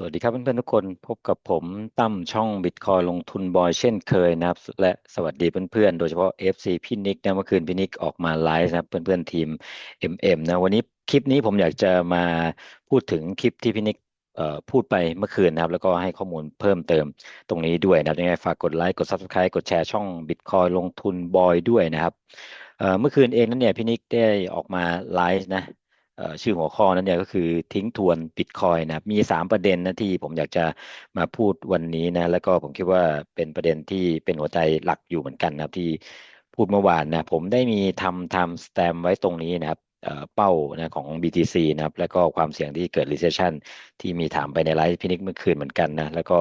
สวัสดีครับเพื่อนๆทุกคนพบกับผมตั้มช่องบิตคอยลงทุนบอยเช่นเคยนะครับ และสวัสดีเพื่อนๆ โดยเฉพาะ FC พี่นิกนะเมื่อคืนพี่นิกออกมาไลฟ์นะครับ เพื่อนๆทีม MM นะวันนี้คลิปนี้ผมอยากจะมาพูดถึงคลิปที่พี่นิกพูดไปเมื่อคืนนะครับ แล้วก็ให้ข้อมูลเพิ่มเติมตรงนี้ด้วยนะยังไงฝากกดไลค์กด Subscribe กดแชร์ช่องบิตคอยลงทุนบอยด้วยนะครับเอ่อเมื่อคืนเองนั้นเนี่ยพี่นิกได้ออกมาไลฟ์นะ ชื่อหัวข้อนั้นเนี่ยก็คือทิ้งทวนบิตคอยนะครับมีสามประเด็นนะที่ผมอยากจะมาพูดวันนี้นะแล้วก็ผมคิดว่าเป็นประเด็นที่เป็นหัวใจหลักอยู่เหมือนกันนะครับที่พูดเมื่อวานนะผมได้มีทำทำสแตมไว้ตรงนี้นะครับเป้านะของ BTC นะครับ แล้วก็ความเสี่ยงที่เกิด recession ที่มีถามไปในไลฟ์พินิกเมื่อคืนเหมือนกันนะ แล้วก็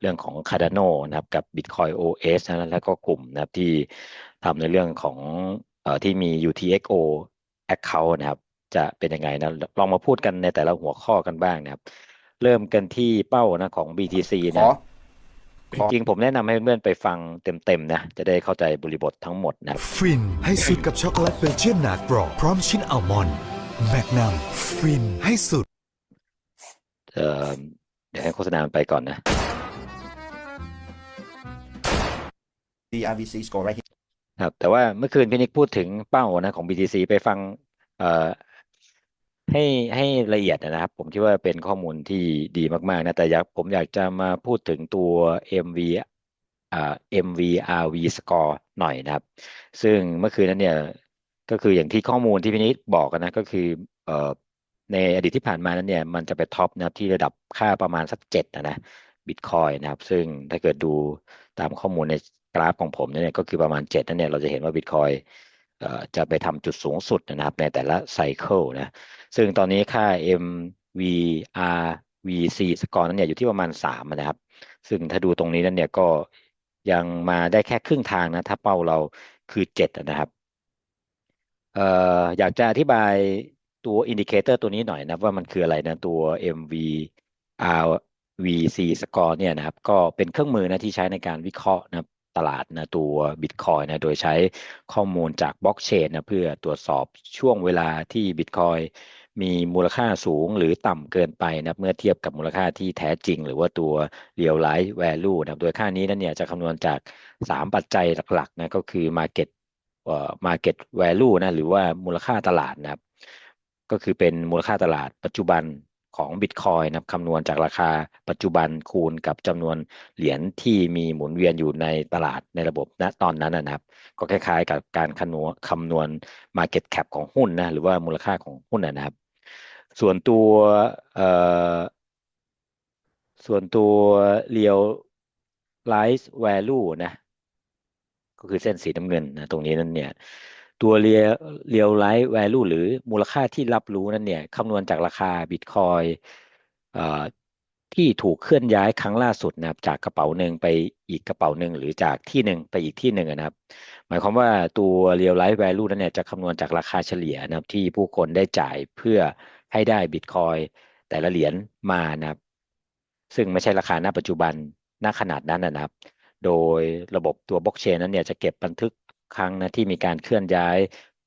เรื่องของ Cardano นะครับ กับ Bitcoin OS นะแล้วก็กลุ่มนะครับที่ทำในเรื่องของที่มี UTXO account นะครับ จะเป็นยังไงนะลองมาพูดกันในแต่ละหัวข้อกันบ้างนะครับ เริ่มกันที่เป้านะของ BTC นะจริงๆผมแนะนำให้เพื่อนไปฟังเต็มๆนะ จะได้เข้าใจบริบททั้งหมดนะฟินให้สุดกับช็อกโกแลตเบลเจียนหนากรอบพร้อมชิ้นอัลมอนด์แมกนัมฟินให้สุดเอ่อเดี๋ยวให้โฆษณาไปก่อนนะ The RVC score right here ครับแต่ว่าเมื่อคืนพี่นิกพูดถึงเป้านะของ BTC ไปฟังเอ่อ ให้ให้ละเอียดนะครับ ผมคิดว่าเป็นข้อมูลที่ดีมาก ๆ นะ แต่อยากผมอยากจะมาพูดถึงตัว MV อ่า MVRV score หน่อยนะครับ ซึ่งเมื่อคืนนั้นเนี่ย ก็คืออย่างที่ข้อมูลที่พี่นิดบอกกันนะ ก็คือเอ่อในอดีตที่ผ่านมานั้นเนี่ย มันจะไปท็อปนะครับที่ระดับค่าประมาณสักเจ็ดนะนะบิตคอยนะครับ ซึ่งถ้าเกิดดูตามข้อมูลในกราฟของผมเนี่ยก็คือประมาณเจ็ดนั่นเนี่ยเราจะเห็นว่าบิตคอย จะไปทำจุดสูงสุดนะครับในแต่ละไซเคิลนะซึ่งตอนนี้ค่า MVRVC สกอร์นั้นเนี่ยอยู่ที่ประมาณ 3 นะครับ ซึ่งถ้าดูตรงนี้นั้นเนี่ยก็ยังมาได้แค่ครึ่งทางนะ ถ้าเป้าเราคือ 7 นะครับเอ่ออยากจะอธิบายตัวอินดิเคเตอร์ตัวนี้หน่อยนะว่ามันคืออะไรนะตัว MVRVC สกอร์เนี่ยนะครับ ก็เป็นเครื่องมือนะที่ใช้ในการวิเคราะห์นะครับ ตลาดนะตัว Bitcoin นะโดยใช้ข้อมูลจากบล็อกเชนนะเพื่อตรวจสอบช่วงเวลาที่ Bitcoin มีมูลค่าสูงหรือต่ำเกินไปนะเมื่อเทียบกับมูลค่าที่แท้จริง หรือว่าตัว real life value นะโดยค่านี้นั้นเนี่ยจะคำนวณจาก 3 ปัจจัยหลักๆนะก็คือ market เอ่อ market value นะหรือว่ามูลค่าตลาดนะครับก็คือเป็นมูลค่าตลาดปัจจุบัน ของบิตคอยนะคำนวณจากราคาปัจจุบันคูณกับจำนวนเหรียญที่มีหมุนเวียนอยู่ในตลาดในระบบณตอนนั้นนะครับ ก็คล้ายๆ กับการคำนวณคำนวณ Market Cap ของหุ้นนะหรือว่ามูลค่าของหุ้นนะครับ ส่วนตัวเอ่อส่วนตัว Real Life Value นะก็คือเส้นสีน้ำเงินนะตรงนี้นั่นเนี่ย ตัวเรียเรียลไลท์แวลูหรือมูลค่าที่รับรู้นั้นเนี่ยคำนวณจากราคาบิตคอยที่ถูกเคลื่อนย้ายครั้งล่าสุดนะครับ จากกระเป๋าหนึ่งไปอีกกระเป๋าหนึ่งหรือจากที่หนึ่งไปอีกที่หนึ่งนะครับ หมายความว่าตัวเรียลไลท์แวลูนั้นเนี่ยจะคำนวณจากราคาเฉลี่ยนะครับ ที่ผู้คนได้จ่ายเพื่อให้ได้บิตคอยแต่ละเหรียญมานะครับ ซึ่งไม่ใช่ราคาณปัจจุบันณขนาดนั้นนะครับ โดยระบบตัวบล็อกเชนนั้นเนี่ยจะเก็บบันทึก ครั้งนะที่มีการเคลื่อนย้าย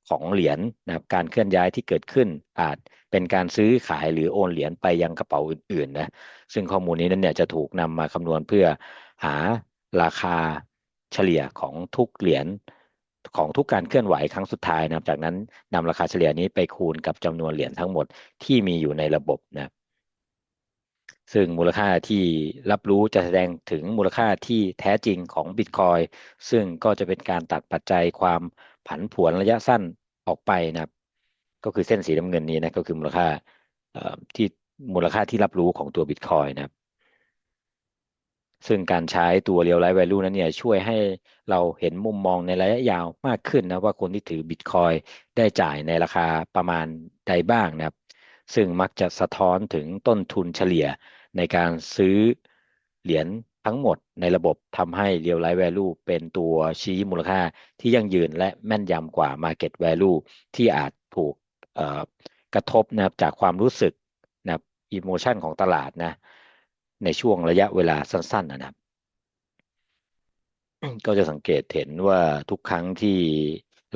ของเหรียญนะครับการเคลื่อนย้ายที่เกิดขึ้นอาจเป็นการซื้อขายหรือโอนเหรียญไปยังกระเป๋าอื่นๆนะซึ่งข้อมูลนี้นั้นเนี่ยจะถูกนำมาคำนวณเพื่อหาราคาเฉลี่ยของทุกเหรียญของทุกการเคลื่อนไหวครั้งสุดท้ายนะครับจากนั้นนำราคาเฉลี่ยนี้ไปคูณกับจำนวนเหรียญทั้งหมดที่มีอยู่ในระบบนะ ซึ่งมูลค่าที่รับรู้จะแสดงถึงมูลค่าที่แท้จริงของ Bitcoin ซึ่งก็จะเป็นการตัดปัจจัยความผันผวนระยะสั้นออกไปนะครับ ก็คือเส้นสีน้ำเงินนี้นะก็คือมูลค่าที่มูลค่าที่รับรู้ของตัว Bitcoin นะครับ ซึ่งการใช้ตัว Real Life Value นั้นเนี่ยช่วยให้เราเห็นมุมมองในระยะยาวมากขึ้นนะว่าคนที่ถือ Bitcoin ได้จ่ายในราคาประมาณใดบ้างนะครับ ซึ่งมักจะสะท้อนถึงต้นทุนเฉลี่ยในการซื้อเหรียญทั้งหมดในระบบทำให้ Real Life Value เป็นตัวชี้มูลค่าที่ยั่งยืนและแม่นยำกว่า Market Value ที่อาจถูกกระทบนะครับจากความรู้สึกนะอิโมชันของตลาดนะในช่วงระยะเวลาสั้นๆนะครับ ก็จะสังเกตเห็นว่าทุกครั้งที่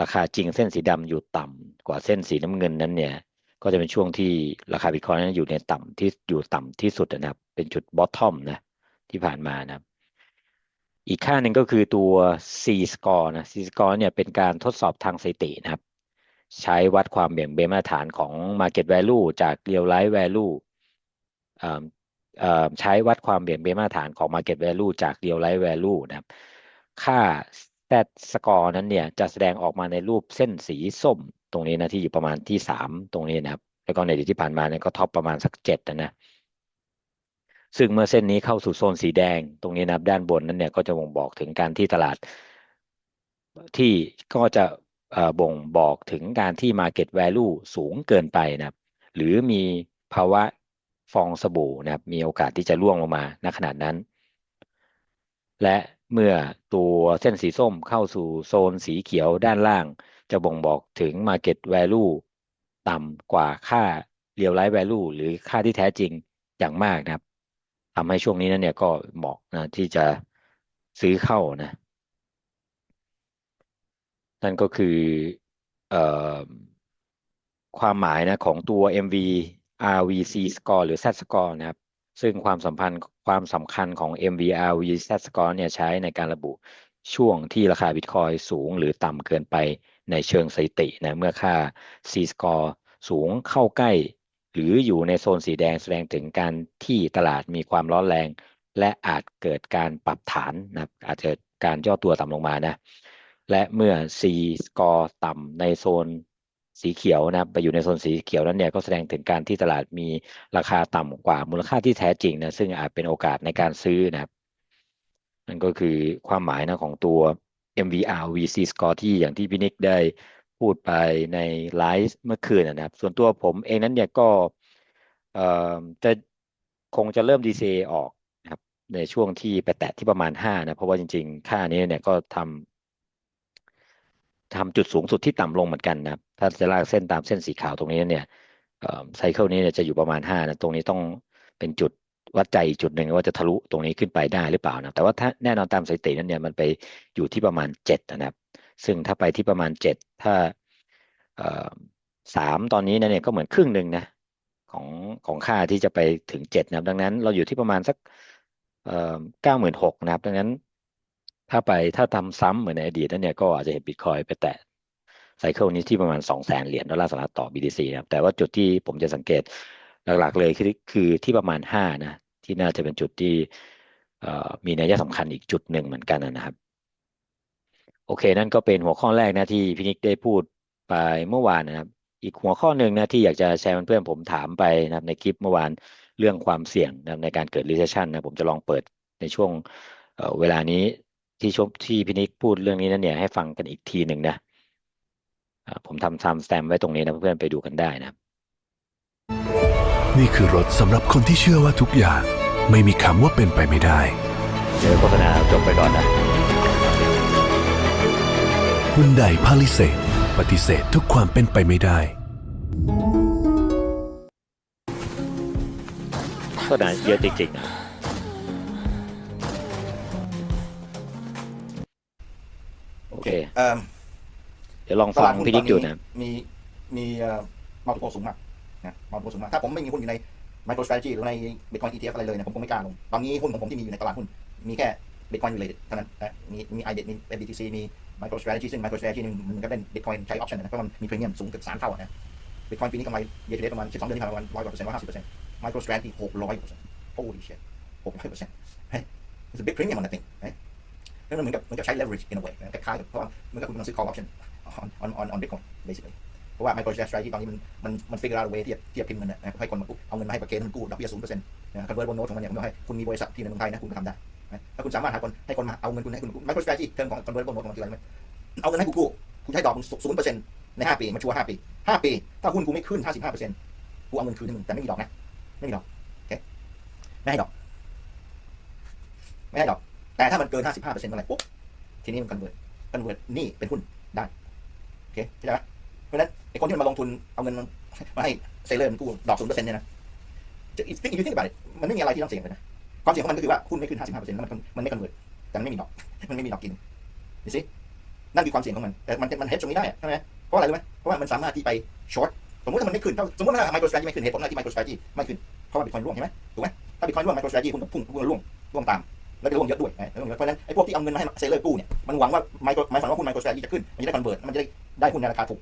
ราคาจริงเส้นสีดำอยู่ต่ำกว่าเส้นสีน้ำเงินนั้นเนี่ย ก็จะเป็นช่วงที่ราคาบิตคอยนั้นอยู่ในต่ำที่อยู่ต่ำที่สุดนะครับ เป็นจุดบอททอมนะที่ผ่านมานะครับ อีกค่าหนึ่งก็คือตัว C score นะ C score เนี่ยเป็นการทดสอบทางสถิตินะครับ ใช้วัดความเบี่ยงเบนมาตรฐานของ market value จาก real life value เอ่อเอ่อใช้วัดความเบี่ยงเบนมาตรฐานของ market value จาก real life value นะครับ ค่า Z score นั้นเนี่ยจะแสดงออกมาในรูปเส้นสีส้ม ตรงนี้นะที่อยู่ประมาณที่สามตรงนี้นะครับ แล้วก็ในอดีตที่ผ่านมาเนี่ยก็ท็อปประมาณสักเจ็ดนะนะซึ่งเมื่อเส้นนี้เข้าสู่โซนสีแดงตรงนี้นะครับ ด้านบนนั้นเนี่ยก็จะบ่งบอกถึงการที่ตลาด ที่ก็จะบ่งบอกถึงการที่ Market Value สูงเกินไปนะครับ หรือมีภาวะฟองสบู่นะครับ มีโอกาสที่จะร่วงลงมาณขนาดนั้น และเมื่อตัวเส้นสีส้มเข้าสู่โซนสีเขียวด้านล่าง จะบ่งบอกถึง Market Value ต่ำกว่าค่า Real Life Value หรือค่าที่แท้จริงอย่างมากนะครับทำให้ช่วงนี้นั้นเนี่ยก็เหมาะนะที่จะซื้อเข้านะ นั่นก็คืออความหมายนะของตัว MV RVC score หรือ Z score นะครับ ซึ่งความสัมพันธ์ความสำคัญของ MV RV Z score เนี่ยใช้ในการระบุช่วงที่ราคาบิตคอยสูงหรือต่ำเกินไป ในเชิงสถิตินะเมื่อค่า C score สูงเข้าใกล้ หรืออยู่ในโซนสีแดงแสดงถึงการที่ตลาดมีความร้อนแรง และอาจเกิดการปรับฐานนะอาจจะเกิดการย่อตัวต่ำลงมานะและเมื่อ C score ต่ำในโซนสีเขียวนะไปอยู่ในโซนสีเขียวนั้นเนี่ยก็แสดงถึงการที่ตลาดมีราคาต่ำกว่ามูลค่าที่แท้จริงนะซึ่งอาจเป็นโอกาสในการซื้อนะครับนั่นก็คือความหมายนะของตัว MVR VC score ที่อย่างที่พี่นิกได้พูดไปในไลฟ์เมื่อคืนนะครับ ส่วนตัวผมเองนั้นเนี่ยก็จะคงจะเริ่ม DCA ออกนะครับ ในช่วงที่ไปแตะที่ประมาณ 5 นะ เพราะว่าจริงๆ ค่านี้เนี่ยก็ทำทำจุดสูงสุดที่ต่ำลงเหมือนกันนะครับ ถ้าจะลากเส้นตามเส้นสีขาวตรงนี้เนี่ยไซเคิลนี้เนี่ยจะอยู่ประมาณ 5 นะ ตรงนี้ต้องเป็นจุด วัดใจจุดหนึ่งว่าจะทะลุตรงนี้ขึ้นไปได้หรือเปล่านะแต่ว่าถ้าแน่นอนตามสถิตินั้นเนี่ยมันไปอยู่ที่ประมาณ7นะครับซึ่งถ้าไปที่ประมาณ7ถ้าสามตอนนี้นะเนี่ยก็เหมือนครึ่งหนึ่งนะของของค่าที่จะไปถึง7นะครับดังนั้นเราอยู่ที่ประมาณสักเก้าหมื่นหกนะครับดังนั้นถ้าไปถ้าทำซ้ำเหมือนในอดีตนั้นเนี่ยก็อาจจะเห็นบิตคอยไปแตะไซเคิลนี้ที่ประมาณ2 0 0แสนเหรียญดอลลาร์สหรัฐต่อ BTC นะครับแต่ว่าจุดที่ผมจะสังเกตหลักๆเลยคือคือที่ประมาณ5นะ ที่น่าจะเป็นจุดที่มีนัยสำคัญอีกจุดหนึ่งเหมือนกันนะครับ โอเค นั่นก็เป็นหัวข้อแรกนะที่พี่นิกได้พูดไปเมื่อวานนะครับ อีกหัวข้อหนึ่งนะที่อยากจะแชร์เพื่อนๆผมถามไปนะครับในคลิปเมื่อวานเรื่องความเสี่ยงนะในการเกิด recession นะผมจะลองเปิดในช่วงเเวลานี้ที่ช่วงที่พี่นิกพูดเรื่องนี้นั่นเนี่ยให้ฟังกันอีกทีหนึ่งนะผมทำ time stamp ไว้ตรงนี้นะเพื่อนๆไปดูกันได้นะครับ นี่คือรถสำหรับคนที่เชื่อว่าทุกอย่างไม่มีคำว่าเป็นไปไม่ได้ เดี๋ยวโฆษณาจบไปก่อนนะฮุนไดพาลิเซตปฏิเสธทุกความเป็นไปไม่ได้ โฆษณาเยอะจริงๆนะโอเค เอ่อเดี๋ยวลองตฟัลางดหุ้นพี่ตนิอนกดูนี้นะ มีมีมัลติโพสูงมาก นะมัลติโพสูงมากถ้าผมไม่มีหุ้นอยู่ใน MicroStrategy หรือใน Bitcoin ETF อะไรเลยเนี่ยผมคงไม่กล้าลงตอนนี้หุ้นของผมที่มีอยู่ในตลาดหุ้นมีแค่ Bitcoin related เท่านั้นนะมีมี iDet มี MBTC มี MicroStrategy ซึ่ง MicroStrategy นี่มันก็เป็น Bitcoin ใช้ option นะเพราะมันมี premium สูงเกือบสามเท่านะ Bitcoin ปีนี้กำไร year to date ประมาณ12เดือนที่ผ่านมาประมาณร้อยกว่าเปอร์เซ็นต์ร้อยห้าสิบเปอร์เซ็นต์ MicroStrategy หกร้อยเปอร์เซ็นต์ holy shit หกร้อยเปอร์เซ็นต์เฮ้ย it's a big premium on that thing เฮ้ยนั่นมันเหมือนกับเหมือนกับใช้ leverage in a way นะคล้ายๆกับเพราะว่าเหมือนกับคุณกำลังซื้อ call option on on on Bitcoin basically เพราะว่า MicroStrategy ตอนนี้มันมันมัน figure out a way ที่จะที่จะพิมพ์เงินนะนะให้คนมาเอาเงินมาให้ประเคนมันกู้ดอกเบี้ยศูนย์เปอร์เซ็นต์นะ convertible note ของมันเนี่ยผมบอกให้คุณมีบริษัทที่ในเมืองไทยนะคุณก็ทำได้ถ้าคุณสามารถหาคนให้คนมาเอาเงินคุณให้คุณกู้ MicroStrategy เทอมของ convertible note ของมันคืออะไรไหมเอาเงินให้กูกู้กูใช้ดอกศูนย์เปอร์เซ็นต์ในห้าปีมาชัวร์ห้าปีห้าปี ถ้าหุ้นกูไม่ขึ้นห้าสิบห้าเปอร์เซ็นต์กูเอาเงินคืนให้มึงแต่ไม่มีดอกนะไม่มีดอกโอเคไม่ให้ดอก ไม่ให้ดอก แต่ถ้ามันเกินห้าสิบห้าเปอร์เซ็นต์เมื่อไหร่ปุ๊บทีนี้มัน convert convert หนี่เป็นหุ้นได้โอเคเข้าใจไหม ราะฉะนั้นไอ้คนที่มันมาลงทุนเอาเงินมาให้เซเลอร์มันกู้ดอกศูนย์เปอร์เซ็นต์เนี่ยนะจะอีกสิ่งอยู่ที่แบบมันไม่มีอะไรที่ต้องเสี่ยงเลยนะความเสี่ยงของมันก็คือว่าหุ้นไม่ขึ้นห้าสิบห้าเปอร์เซ็นต์แล้วมันมันไม่ convert แต่มันไม่มีดอก มันไม่มีดอกกินดูสินั่นคือความเสี่ยงของมันแต่มันมันเฮดตรงนี้ได้ใช่ไหมเพราะอะไรรู้ไหมเพราะว่ามันสามารถที่ไปช็อตสมมติถ้ามันไม่ขึ้นถ้าสมมติถ้า MicroStrategy ไม่ขึ้นเหตุผลอะไรที่ MicroStrategy ไม่ขึ้นเพราะว่า Bitcoin ร่วงใช่ไหมถูกไหมถ้า Bitcoin ร่วง MicroStrategy คุณก็พุ่งคุณก็ร่วงร่วงตามแล้วก็ร่วงเยอะด้วยนะร่วงเยอะเพราะฉะนั้นไอ้พวกที่เอาเงินมาให้เซเลอร์กู้เนี่ยมันหวังว่าไมโครหมายความว่าหุ้น MicroStrategy จะขึ้นมันจะได้คอนเวิร์ตมันจะได้ได้หุ้นในราคาถูก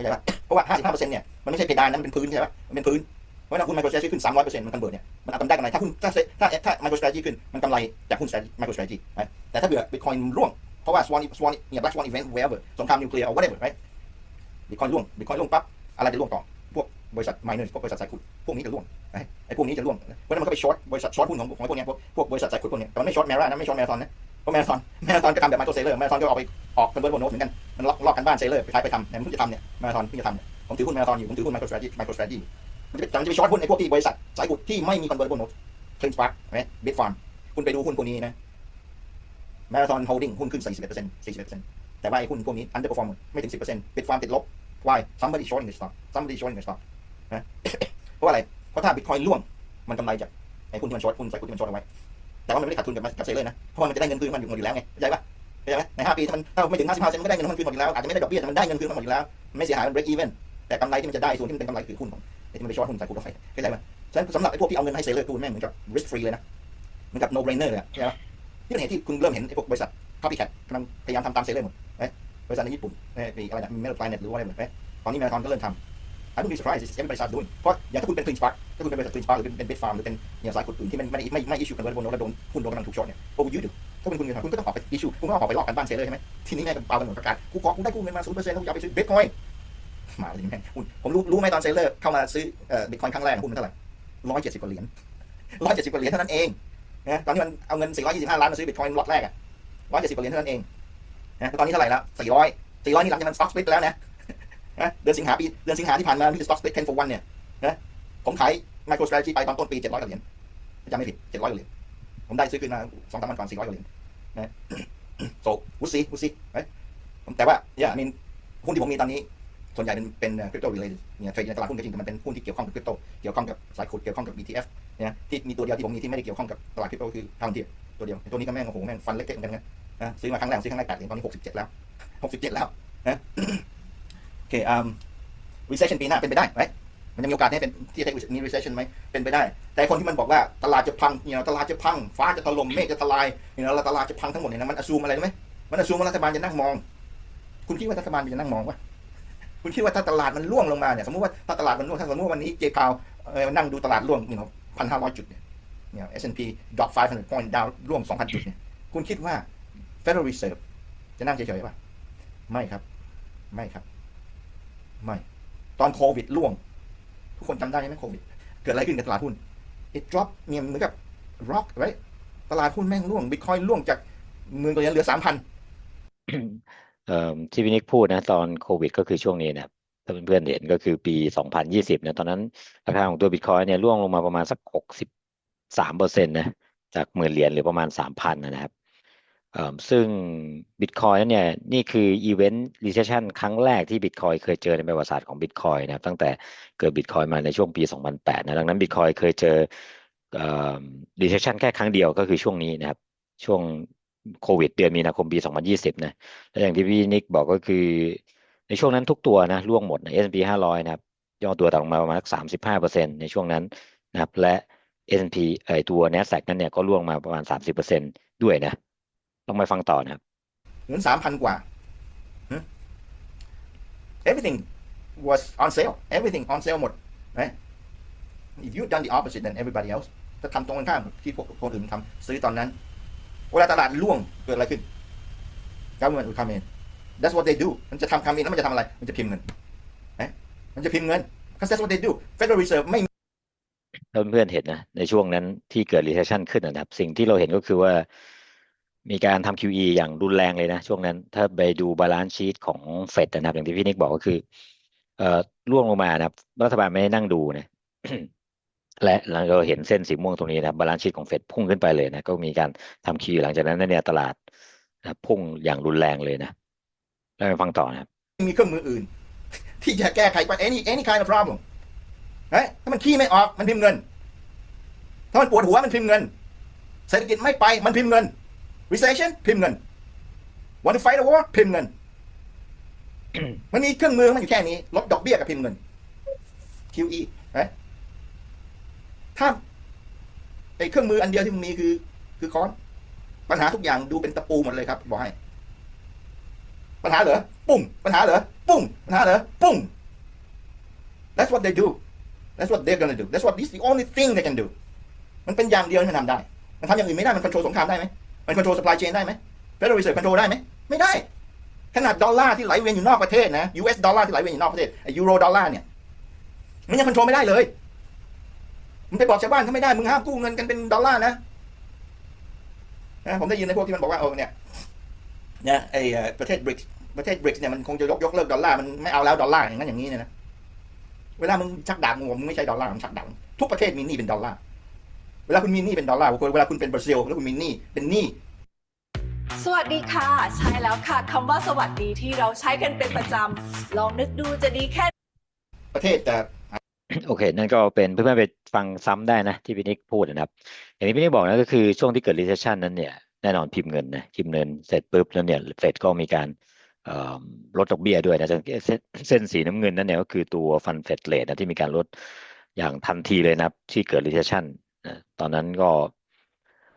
เข้าใจปะเพราะว่า55%เปอร์เซ็นต์เนี่ยมันไม่ใช่เพดานนะมันเป็นพื้นใช่ปะมันเป็นพื้นเพราะฉะนั้นหุ้น MicroStrategy ขึ้น300%มันคอนเวิร์ตเนี่ยมันเอากำไรกำไรถ้าหุ้นถ้าถ้าถ้า MicroStrategy ขึ้นมันกำไรจากหุ้น MicroStrategy นะแต่ถ้าเกิด Bitcoin ร่วงเพราะว่า Swan Swan เนี่ย Black Swan event wherever สงครามนิวเคลียร์ or whatever right Bitcoin ร่วง Bitcoin ร่วงปั๊บอะไรจะร่วงต่อพวกบริษัท miners พวกบริษัทสายขุดพวกนี้จะร่วงไอ้พวกนี้จะร่วงเพราะนั้นมันก็ไปช็อตบริษัทช็อตหุ้นของของพวกเนี้ยพวกพวกบริษัทสายขุดพวกเนี้ยแต่มันไม่ช็อตแมรานะไม่ช็อตแมราธอนนะ เพราะแมราธอนแมราธอนก็ทำแบบมาโตเซเลอร์แมราธอนก็เอาไปออกเป็นเบอร์โบนโนเหมือนกันมันล็อกล็อกกันบ้านเซเลอร์ไปใช้ไปทำเนี่ยมันเพิ่งจะทำเนี่ยแมราธอนเพิ่งจะทำเนี่ยผมถือหุ้นแมราธอนอยู่ผมถือหุ้น MicroStrategy MicroStrategy มันจะมันจะไปช็อตหุ้นไอ้พวกที่บริษัทสายขุดที่ไม่มีคอนเวอร์เบิลโนคลินสปาร์กนะบิ๊กฟาร์มคุณไปดูหุ้นพวกนี้นะแมราธอนโฮลดิ้งหุ้นขึ้น 41% 41%แต่ว่าไอ้หุ้นพวกนี้ underperform หมดไม่ถึง 10%บิ๊กฟาร์มติดลบ why somebody shorting the stock somebody shorting the stock นะเพราะอะไรเพราะถ้าบิตคอยน์ล่วงมันกำไรจากไอ้หุ้นที่มันช็อตหุ้นสายหุ้นที่มันช็อตเอาไว้ แต่ว่ามันไม่ได้ขาดทุนกับมากับเซเลอร์นะ เพราะมันจะได้เงินคืนมันอยู่หมดอยู่แล้วไงเข้าใจปะเข้าใจไหมในห้าปีถ้ามันถ้าไม่ถึงห้าสิบห้าเซนมันก็ได้เงินมันคืนหมดอยู่แล้วอาจจะไม่ได้ดอกเบี้ยแต่มันได้เงินคืนมันหมดอยู่แล้วไม่เสียหายมัน break even แต่กำไรที่มันจะได้ส่วนที่มันเป็นกำไรคือหุ้นของไอ้ที่มันไปช็อตหุ้นสายหุ้นเอาไว้เข้าใจไหมฉะนั้นสำหรับไอ้พวกที่เอาเงินให้เซเลอร์กูแม่งเหมือนกับ risk free เลยนะเหมือนกับ no brainer เลยเข้าใจปะนี่เป็นเหตุที่คุณเริ่มเห็นไอ้พวกบริษัท copycat กำลังพยายามทำตามเซเลอร์หมดบริษัทในญี่ปุ่นมีอะไรนะ Metal Planet หรือว่าอะไรเหมือนเอ้ตอนนี้แมราธอนก็เริ่มทำ I don't be surprised if everybody starts doing เพราะอย่างถ้าคุณเป็น Clean Spark ถ้าคุณเป็นบริษัท Clean Spark หรือเป็นเป็น Bit Farm หรือเป็นเนี่ยสายขุดอื่นที่มันไม่ได้ไม่ไม่ issue กันเลยบนโน้ตแล้วโดนหุ้นโดนกำลังถูกช็อตเนี่ย what would you do ถ้าเป็นคุณเนี่ยคุณก็ต้องออกไป issue คุณก็ออกไปลอกกันบ้านเซเลอร์ใช่ไหมทีนี้แม่งก็เปล่ากันหมดประกาศกูขอกูได้กู้เงินมาศูนย์เปอร์เซ็นต์แล้วกูจะไปซื้อ Bitcoin มาเลยแม่งหุ้นผมรู้รู้ไหมตอนเซเลอร์เข้ามาซื้อเอ่อ Bitcoin ครั้งแรกหุ้นมันเท่าไหร่ร้อยเจ็ดสิบกว่าเหรียญร้อยเจ็ดสิบกว่าเหรียญเท่านั้นเองนะตอนนี้มันเอาเงินสี่ร้อยยี่สิบห้าล้านมาซื้อ Bitcoin ล็อตแรกอะร้อยเจ็ดสิบกว่าเหรียญเท่านั้นเองนะตอนนี้เท่าไหร่แล้วสี่ร้อยสี่ร้อยนี่หลังจากมัน stock split ไปแล้วนะ นะเดือนสิงหาปีเดือนสิงหาที่ผ่านมาที่ stock split 10 for 1เนี่ยนะผมขาย MicroStrategy ไปตอนต้นปี700กว่าเหรียญจำไม่ผิด700กว่าเหรียญผมได้ซื้อคืนมาสองสามวันก่อน400กว่าเหรียญนะ so วุ้ซีวุ้ซีแต่ว่าเนี่ยมีหุ้นที่ผมมีตอนนี้ส่วนใหญ่เป็นเป็นคริปโต related เนี่ยเทรดในตลาดหุ้นก็จริงแต่มันเป็นหุ้นที่เกี่ยวข้องกับคริปโตเกี่ยวข้องกับสายขุดเกี่ยวข้องกับ ETF เนี่ยที่มีตัวเดียวที่ผมมีที่ไม่ได้เกี่ยวข้องกับตลาดคริปโตคือทางเทียตัวเดียวตัวนี้ก็แม่งโอ้โหแม่งฟันเล็กๆเหมือนกันนะซื้อมาครั้งแรกซื้อครั้งแรกแปดเหรียญตอนนี้หกสิบเจ็ดแล้วหกสิบเจ็ดแล้วนะ เคอืม recession ปีหน้าเป็นไปได้ไหมมันยังมีโอกาสให้เป็นที่จะมี recession ไหมเป็นไปได้ แต่คนที่มันบอกว่าตลาดจะพังเนี่ยตลาดจะพัง ฟ้าจะถล่มเมฆจะทลายเนี่ยแล้วตลาดจะพังทั้งหมดเนี่ยมันอ s ูมอะไรรู้ไหมมันอ s ูมว่ารัฐบาลจะนั่งมอง คุณคิดว่ารัฐบาลจะนั่งมองวะคุณคิดว่าถ้าตลาดมันร่วงลงมาเนี่ยสมมติว่าถ้าตลาดมันร่วงถ้าสมมติว่าวันนี้เจพาวเอ่อนั่งดูตลาดร่วงเนี่ยพันห้าร้อยจุดเนี่ยเนี่ย S&P drop 500 point down ร่วง 2,000 จุดเนี่ย คุณคิดว่า Federal Reserve จะนั่งเฉยๆป่ะ ไม่ครับ ไม่ครับ ไม่ ตอนโควิดล่วง ทุกคนจำได้ไหมโควิด เกิดอะไรขึ้นกับตลาดหุ้น it drop เนี่ยเหมือนกับ rock right ตลาดหุ้นแม่งร่วงบิตคอยล่วงจากหมื่นกว่าเหรียญเหลือสามพันที่พี่นิกพูดนะ ตอนโควิด ก็คือช่วงนี้นะครับถ้าเพื่อนๆเห็นก็คือปี 2020นะตอนนั้นราคาของตัวบิตคอยเนี่ยร่วงลงมาประมาณสัก 63เปอร์เซ็นต์นะจากหมื่นเหรียญหรือประมาณ 3,000นะครับ ซึ่งบิตคอยเนี่ยนี่คืออีเวนต์ recession ครั้งแรกที่บิตคอยเคยเจอในประวัติศาสตร์ของบิตคอยนะครับตั้งแต่เกิดบิตคอยมาในช่วงปี 2008 นะดังนั้นบิตคอยเคยเจอเอ่อ recession แค่ครั้งเดียวก็คือช่วงนี้นะครับ ช่วงโควิดเดือนมีนาคมปี 2020 นะและอย่างที่พี่นิกบอกก็คือ ในช่วงนั้นทุกตัวนะร่วงหมดใน S&P 500 นะครับ ย่อตัวต่ำมาประมาณสามสิบห้าเปอร์เซ็นในช่วงนั้นนะครับและ S&P เอ่อตัว NASDAQ นั้นเนี่ยก็ร่วงมาประมาณสามสิบเปอร์เซ็นด้วยนะ ลองไปฟังต่อนะครับเหมือนสามพันกว่าหึ everything was on sale everything on sale หมด right if you done the opposite than everybody else ถ้าทำตรงกันข้ามที่พวกคนอื่นทำซื้อตอนนั้น เวลาตลาดล่วงเกิดอะไรขึ้น government will come in that's what they do มันจะทำ come in แล้วมันจะทำอะไร มันจะพิมพ์เงินเอ๊ะมันจะพิมพ์เงิน because that's what they do Federal Reserve ไม่ถ้าเพื่อนๆเห็นนะ ในช่วงนั้นที่เกิด recession ขึ้นนะครับ สิ่งที่เราเห็นก็คือว่า มีการทำ QE อย่างรุนแรงเลยนะ ช่วงนั้น ถ้าไปดูบาลานซ์ชีตของเฟดนะครับ อย่างที่พี่นิกบอกก็คือ เอ่อร่วงลงมานะครับ รัฐบาลไม่ได้นั่งดูนะและเราเห็นเส้นสีม่วงตรงนี้นะครับบาลานซ์ชีตของเฟดพุ่งขึ้นไปเลยนะก็มีการทำ QE หลังจากนั้นเนี่ยตลาดนะพุ่งอย่างรุนแรงเลยนะแล้วไปฟังต่อนะครับมีเครื่องมืออื่น ที่จะแก้ไขปัญหา any any kind of problem เฮ้ยถ้ามันขี้ไม่ออกมันพิมพ์เงิน ถ้ามันปวดหัวมันพิมพ์เงิน เศรษฐกิจไม่ไปมันพิมพ์เงิน recession พิมพ์เงิน want to fight a war พิมพ์เงิน มันมีเครื่องมือมันอยู่แค่นี้ ลดดอกเบี้ยกับพิมพ์เงิน QE นะถ้าไอ้เครื่องมืออันเดียวที่มึงมีคือ คือค้อน ปัญหาทุกอย่างดูเป็นตะปูหมดเลยครับ บอกให้ ปัญหาเหรอ ปุ้ง ปัญหาเหรอ ปุ้ง ปัญหาเหรอ ปุ้ง That's what they do That's what they're gonna do That's what this is the only thing they can do มันเป็นอย่างเดียวที่มันทำได้ มันทำอย่างอื่นไม่ได้ มันคอนโทรลสงครามได้ไหม มันคอนโทรลสป라이เชนได้ไหม Federal Reserve คอนโทรลได้ไหมไม่ได้ ขนาดดอลลาร์ที่ไหลเวียนอยู่นอกประเทศนะ US ดอลลาร์ที่ไหลเวียนอยู่นอกประเทศไอยูโรดอลลาร์เนี่ยมันยังคอนโทรลไม่ได้เลยมันไปบอกชาวบ้านเขาไม่ได้มึงห้ามกู้เงินกันเป็นดอลลาร์นะนะผมได้ยินในพวกที่มันบอกว่าเออเนี่ยเนี่ยไอ้ประเทศบริกประเทศบริกเนี่ยมันคงจะยกยกเลิกดอลลาร์มันไม่เอาแล้วดอลลาร์อย่างนั้นอย่างนี้เนี่ยนะเวลามึงชักดาบมึงบอกมึงไม่ใช่ดอลลาร์มึงชักดาบทุกประเทศมีหนี้เป็นดอลลาร์ เวลาคุณมีหนี้เป็นดอลลาร์เวลาคุณเป็นบราซิลแล้วคุณมีหนี้เป็นหนี้สวัสดีค่ะ ใช่แล้วค่ะคำว่าสวัสดีที่เราใช้กันเป็นประจำลองนึกดูจะดีแค่ ประเทศแต่โอเค นั่นก็เป็นเพื่อนๆไปฟังซ้ำได้นะ ที่พี่นิกพูดนะครับ อย่างที่พี่นิกบอกนะก็คือช่วงที่เกิด recession นั้นเนี่ยแน่นอนพิมพ์เงินนะพิมพ์เงินเสร็จปุ๊บแล้วเนี่ยเฟดก็มีการเอ่อลดดอกเบี้ยด้วยนะเส้นเส้นเส้นสีน้ำเงินนั่นเนี่ยก็คือตัวฟันเฟดเรทนะที่มีการลดอย่างทันทีเลยนะครับที่เกิด recession นะตอนนั้นก็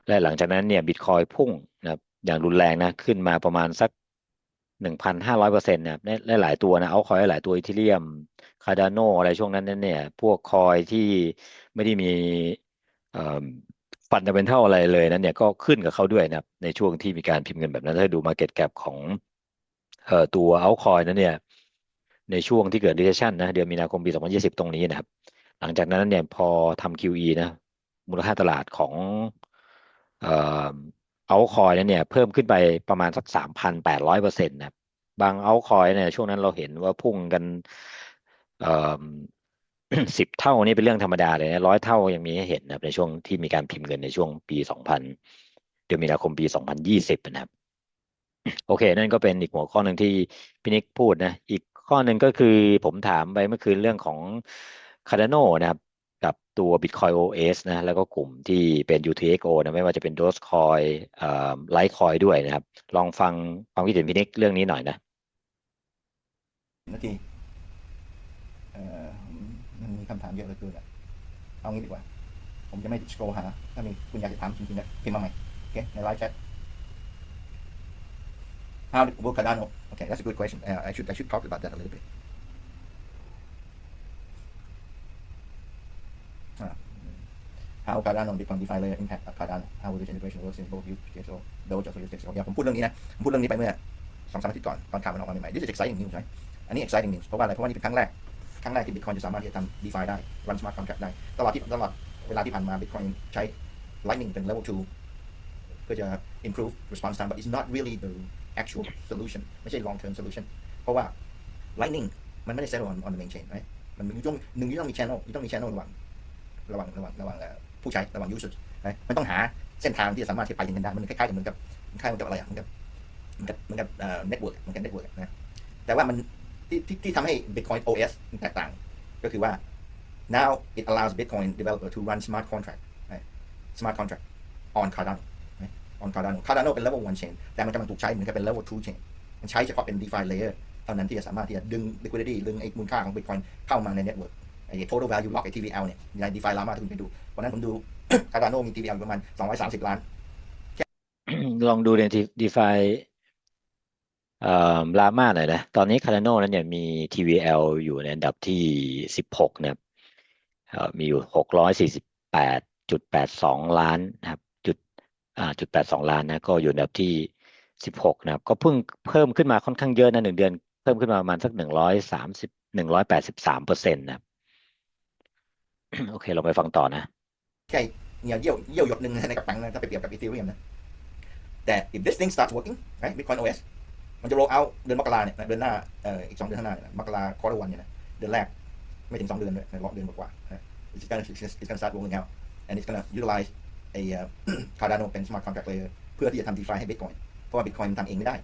และหลังจากนั้นเนี่ยบิตคอยพุ่งนะครับอย่างรุนแรงนะขึ้นมาประมาณสักหนึ่งพันห้าร้อยเปอร์เซ็นต์นะครับได้หลายตัวนะเอาคอยหลายตัวอีเทเรียมคาร์ดานโนอะไรช่วงนั้นนั่นเนี่ย พวกคอยที่ไม่ได้มีฟันเดเ m นทัลอะไรเลยนั้นเนี่ยก็ขึ้นกับเขาด้วยนะครับในช่วงที่มีการพิมพ์เงินแบบนั้น ถ้าดู Market Cap ของออตัวเอาคอยนั้นเนี่ยในช่วงที่เกิด recession นะเดือนมีนาคมปี 2020 ตรงนี้นะครับ หลังจากนั้นเนี่ยพอทำ QE นะ มูลค่าตลาดของเอ่อเอาคอยน์เนี่ยเพิ่มขึ้นไปประมาณสัก3,800เปอร์เซ็นต์นะครับบางเอาคอยเนี่ยช่วงนั้นเราเห็นว่าพุ่งกันเอ่อสิบเท่านี่เป็นเรื่องธรรมดาเลยนะร้อยเท่ายังมีให้เห็นนะครับในช่วงที่มีการพิมพ์เงินในช่วงปีสองพันเดือนมีนาคมปีสองพันยี่สิบนะครับ โอเค นั่นก็เป็นอีกหัวข้อหนึ่งที่พี่นิกพูดนะ อีกข้อหนึ่งก็คือผมถามไปเมื่อคืนเรื่องของ Cardano นะครับ ตัว Bitcoin OS นะ แล้วก็กลุ่มที่เป็น UTXO นะไม่ว่าจะเป็น Dogecoin เอ่อ Litecoin ด้วยนะครับ ลองฟังความคิดเห็นพี่นิกเรื่องนี้หน่อยนะนาทีเอ่อมันมีคำถามเยอะเหลือเกินอะเอางี้ดีกว่า ผมจะไม่สโครหา ถ้ามีคุณอยากจะถามจริงๆเนี่ยพิมพ์มาใหม่โอเคในไลฟ์แชท How did work Cardano? Okay, that's a good question. Uh, I should I should talk about that a little bit. Uh, how Cardano Bitcoin DeFi layer impact Cardano? How will this integration works in both UTXO, Doge, also UTXO? อย่าผมพูดเรื่องนี้นะผมพูดเรื่องนี้ไปเมื่อสองสามอาทิตย์ก่อนตอนข่าวมันออกมาใหม่ๆ This is exciting news ใช่อันนี้ exciting news เพราะว่าอะไรเพราะว่านี่เป็นครั้งแรกครั้งแรกที่ Bitcoin จะสามารถที่จะทำ DeFi ได้ run smart contract ได้ตลอดที่ตลอดเวลาที่ผ่านมา Bitcoin ใช้ Lightning เป็น level 2เพื่อจะ improve response time but it's not really the actual solution ไม่ใช่ long term solution เพราะว่า Lightning มันไม่ได้ settle on on the main chain right มันมีต้องหนึ่งที่ต้องมี channel ที่ต้องมี channel ระหว่างระหว่างระหว่างระหว่าง ผู้ใช้ระหว่าง user นะมันต้องหาเส้นทางที่จะสามารถที่จะไปถึงกันได้มันคล้ายๆกับเหมือนกับคล้ายๆมือนกับอะไรอะเหมือนกับเหมือนกับเหมือนกับเอ่อ network เหมือนกับ network นะแต่ว่ามันที่ที่ที่ทำให้ Bitcoin OS มันแตกต่าง ก็คือว่า now it allows Bitcoin developer to run smart contract smart contract on Cardano on Cardano Cardano เป็น level one chain แต่มันกำลังถูกใช้เหมือนกับเป็น level two chain มันใช้เฉพาะเป็น DeFi layer เท่านั้นที่จะสามารถที่จะดึง liquidity ดึงไอ้มูลค่าของ Bitcoin เข้ามาใน network ไอ้ total value lock ไอ้ TVL เนี่ยใน DeFi Llama ที่คุณไปดูวันนั้นผมดู Cardano มี TVL ประมาณ 230 ล้าน ลองดูใน DeFi เอ่อลาม่าหน่อยนะ ตอนนี้ Cardano นั้นเนี่ยมี TVL อยู่ในอันดับที่สิบหกนะครับมีอยู่หกร้อยสี่สิบแปดจุดแปดสองล้านนะครับจุดอ่าจุดแปดสองล้านนะก็อยู่อันดับที่สิบหกนะครับ ก็เพิ่งเพิ่มขึ้นมาค่อนข้างเยอะนะหนึ่งเดือน เพิ่มขึ้นมาประมาณสักหนึ่งร้อยสามสิบหนึ่งร้อยแปดสิบสามเปอร์เซ็นต์นะครับ โอเค เราไปฟังต่อนะแค่เนี่ยเยี่ยวเยี่ยวหยดหนึ่งในกระปังนะถ้าไปเปรียบกับ Ethereum นะแต่ if this thing starts working right Bitcoin OS มันจะ roll out เดือนมกราเนี่ยเดือนหน้าเอ่ออีกสองเดือนข้างหน้าเนี่ยมกรา quarter one เนี่ยนะเดือนแรกไม่ถึงสองเดือนด้วยในรอบเดือนกว่าๆนะ it's gonna it's gonna start rolling out and it's gonna utilize ไอ้ Cardano เป็น smart contract layer เพื่อที่จะทำ DeFi ให้ Bitcoin เพราะว่า Bitcoin มันทำเองไม่ได้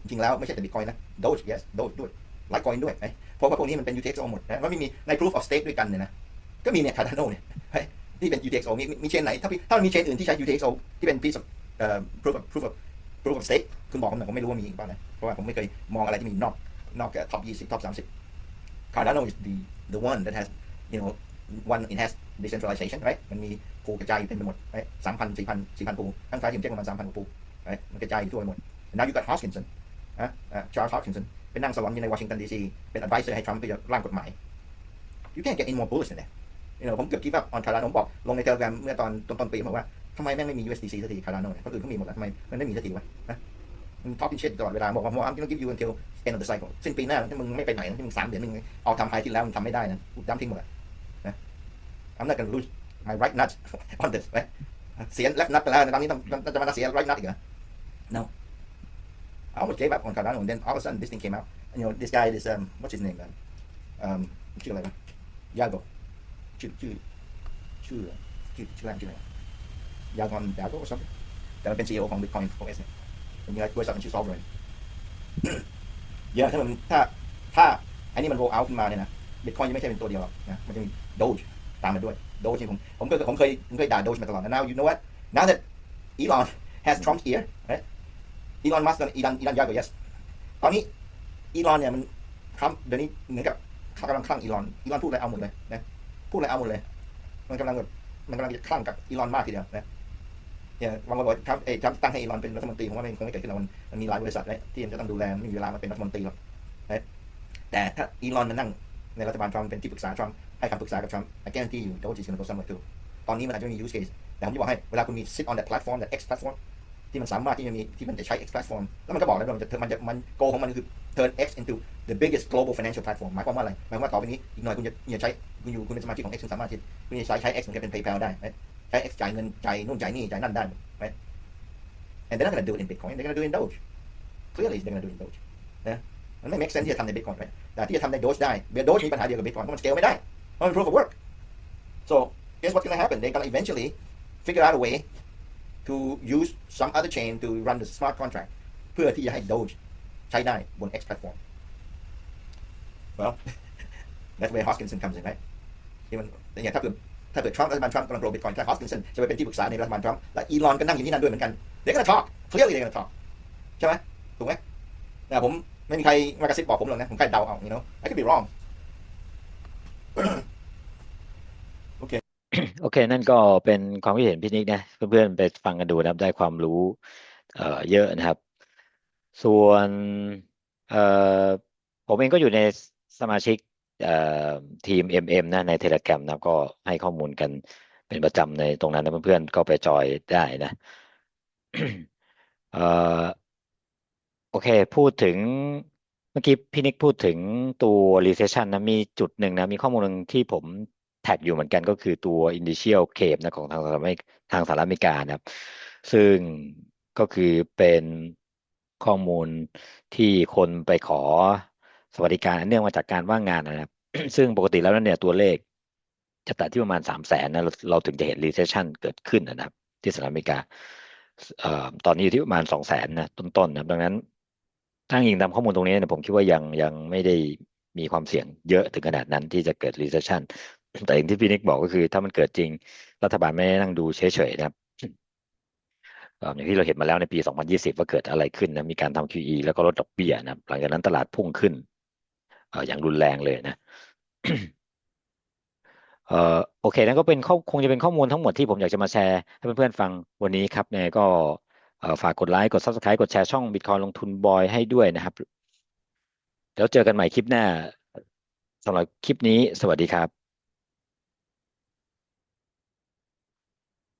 จริงแล้วไม่ใช่แต่ Bitcoin นะ Doge yes Doge ด้วย Litecoin ด้วยเพราะว่าพวกนี้มันเป็น UTXO หมดนะมันไม่มีใน proof of stake ด้วยกันเนี่ยนะก็มีเนี่ย Cardano เนี่ยที่เป็น UTXO มีมีเชนไหน ถ้าถ้ามันมีเชนอื่นที่ใช้ UTXO ที่เป็น piece of เอ่อ proof of proof of proof of stake คุณบอกผมหน่อยผมไม่รู้ว่ามีอีกบ้านะเพราะว่าผมไม่เคยมองอะไรที่มีนอกนอกจาก top 20 top 30 Cardano is the the one that has you know one it has decentralization right มันมีภูกระจายอยู่เต็มไปหมด right สามพันสี่พันสี่พันภูข้างซ้ายทีมเช็คประมาณสามพันภู right มันกระจายอยู่ทั่วไปหมด now you got Hoskinson นะอ่า Charles Hoskinson เป็นนั่งสลอนอยู่ในวอชิงตันดีซีเป็น advisor ให้ทรัมป์ไปร่างกฎหมาย you can't get any more bullish than that ผมเกือบคิดว่า on Cardano ผมบอกลงในเทเลกราเมื่อตอนต้นต้นปีบอกว่าทำไมแม่งไม่มี USDC สักที Cardano เนี่ยคนอื่นเขามีหมดแล้วทำไมมันไม่มีสักทีวะนะมัน talking shit ตลอดเวลาบอกว่า I'm gonna give you until end of the cycle สิ้นปีหน้าถ้ามึงไม่ไปไหนที่มึงสามเดือนมึงเอาทำไฮที่แล้วมึงทำไม่ได้นะกูดั้มทิ้งหมดเลยนะ I'm not gonna lose my right nut on this เสีย left nut ไปแล้วตอนนี้ต้องต้องจะมาเสีย right nut อีกเหรอ no I almost gave up on Cardano and then all of a sudden this thing came out and, you know this guy this um what's his name um, um ชื่ออะไรวะ Yago ชื่อชื่อชื่อชื่อชื่อแรกชื่ออะไร Yagon Yago or something แต่มันเป็น CEO ของ Bitcoin OS เนี่ยมันมีบริษัทมันชื่อ Sovereign เยอะถ้ามันถ้าถ้าอันนี้มัน roll out ขึ้นมาเนี่ยนะ Bitcoin ยังไม่ใช่เป็นตัวเดียวหรอกนะมันจะมี Doge ตามมาด้วย Doge นี่ผมผมเคยผมเคยผมเคยด่า Doge มาตลอด and now you know what now that Elon has Trump's ear right Elon Musk อีลอนอีลอนยากกว่า yes ตอนนี้อีลอนเนี่ยมันทรัมป์เดี๋ยวนี้เหมือนกับเขากำลังคลั่งอีลอนอีลอนพูดอะไรเอาหมดเลยนะพูดอะไรเอาหมดเลย มันกำลังแบบมันกำลังจะคลั่งกับอีลอนมากทีเดียวนะเนี่ยบางคนบอกทรัมป์เอ้ยทรัมป์ตั้งให้อีลอนเป็นรัฐมนตรีผมว่ามันคงไม่เกิดขึ้นหรอกมันมันมีหลายบริษัทนะที่มันจะต้องดูแลไม่มีเวลามาเป็นรัฐมนตรีหรอกนะแต่ถ้าอีลอนมานั่งในรัฐบาลทรัมป์เป็นที่ปรึกษาทรัมป์ให้คำปรึกษากับทรัมป์ I guarantee you Doge is going to go somewhere too ตอนนี้มันอาจจะไม่มี use case แต่ผมจะบอกให้เวลาคุณมี sit on that platform that X platform ที่มันสามารถที่จะมีที่มันจะใช้ X platform แล้วมันก็บอกแล้วมันจะมันจะมันโกของมันคือ turn X into the biggest global financial platform หมายความว่าอะไรหมายความว่าต่อไปนี้อีกหน่อยคุณจะอย่าใช้คุณอยู่คุณเป็นสมาชิกของ X คุณสามารถที่คุณจะใช้ใช้ X เหมือนกับเป็น PayPal ได้ right? ใช้ X จ่ายเงินจ่ายนู่นจ่ายนี่จ่ายนั่นได้ right? and they're not going to do it in Bitcoin they're going to do it in Doge clearly they're going to do it in Doge นะมันไม่ make sense ที่จะทำใน Bitcoin right? แต่ที่จะทำใน Doge ได้ Doge มีปัญหาเดียวกับ Bitcoin เพราะมัน scale ไม่ได้เพราะมัน proof of work so guess what's going to happen they're going to eventually figure out a way to use some other chain to run the smart contract เพื่อที่จะให้ Doge ใช้ได้บน X platform well that's where Hoskinson comes in right ที่มันอย่างถ้าเกิดถ้าเกิดทรัมป์รัฐบาลทรัมป์กำลังโปรธบิตคอยน์ถ้า Hoskinson จะไปเป็นที่ปรึกษาในรัฐบาลทรัมป์และอีลอนก็นั่งอยู่ที่นั่นด้วยเหมือนกัน they're gonna talk clearly they're gonna talk ใช่ไหมถูกไหมแต่ผมไม่มีใครมากระซิบบอกผมหรอกนะผมแค่เดาเอา you know I could be wrong โอเค นั่นก็เป็นความคิดเห็นพี่นิกนะเพื่อนๆไปฟังกันดูนะครับได้ความรู้เอ่อเยอะนะครับ ส่วนเอ่อผมเองก็อยู่ในสมาชิกเอ่อทีม MM นะใน Telegram นะก็ให้ข้อมูลกันเป็นประจำในตรงนั้นนะเพื่อนๆก็ไปจอยได้นะเอ่อโอเค พูดถึงเมื่อกี้พี่นิกพูดถึงตัว recession นะมีจุดหนึ่งนะมีข้อมูลหนึ่งที่ผม แท็กอยู่เหมือนกันก็คือตัว initial claim นะของทางสหรัฐอเมริกทางสหรัฐอเมริกานะครับ ซึ่งก็คือเป็นข้อมูลที่คนไปขอสวัสดิการเนื่องมาจากการว่างงานนะครับ ซึ่งปกติแล้วเนี่ยตัวเลข จะตัดที่ประมาณสามแสนนะเราถึงจะเห็น recession เกิดขึ้นนะครับ ที่สหรัฐอเมริกาออตอนนี้อยู่ที่ประมาณสองแสนนะต้นๆนะครับดังนั้นถ้ายิงตามข้อมูลตรงนี้นี่ยผมคิดว่ายังยังไม่ได้มีความเสี่ยงเยอะถึงขนาดนั้นที่จะเกิด recession แต่อย่างที่พี่นิกบอกก็คือ ถ้ามันเกิดจริง รัฐบาลไม่ได้นั่งดูเฉยๆนะครับอย่างที่เราเห็นมาแล้วในปี 2020 ว่าเกิดอะไรขึ้นนะ มีการทำ QE แล้วก็ลดดอกเบี้ยนะหลังจากนั้นตลาดพุ่งขึ้นอย่างรุนแรงเลยนะเอ่อโอเคนั่นก็เป็นข้อคงจะเป็นข้อมูลทั้งหมดที่ผมอยากจะมาแชร์ให้เพื่อนๆฟังวันนี้ครับเนี่ยก็ฝากกดไลค์กด Subscribe กดแชร์ช่อง Bitcoin ลงทุนบอยให้ด้วยนะครับ แล้วเจอกันใหม่คลิปหน้าสำหรับคลิปนี้สวัสดีครับ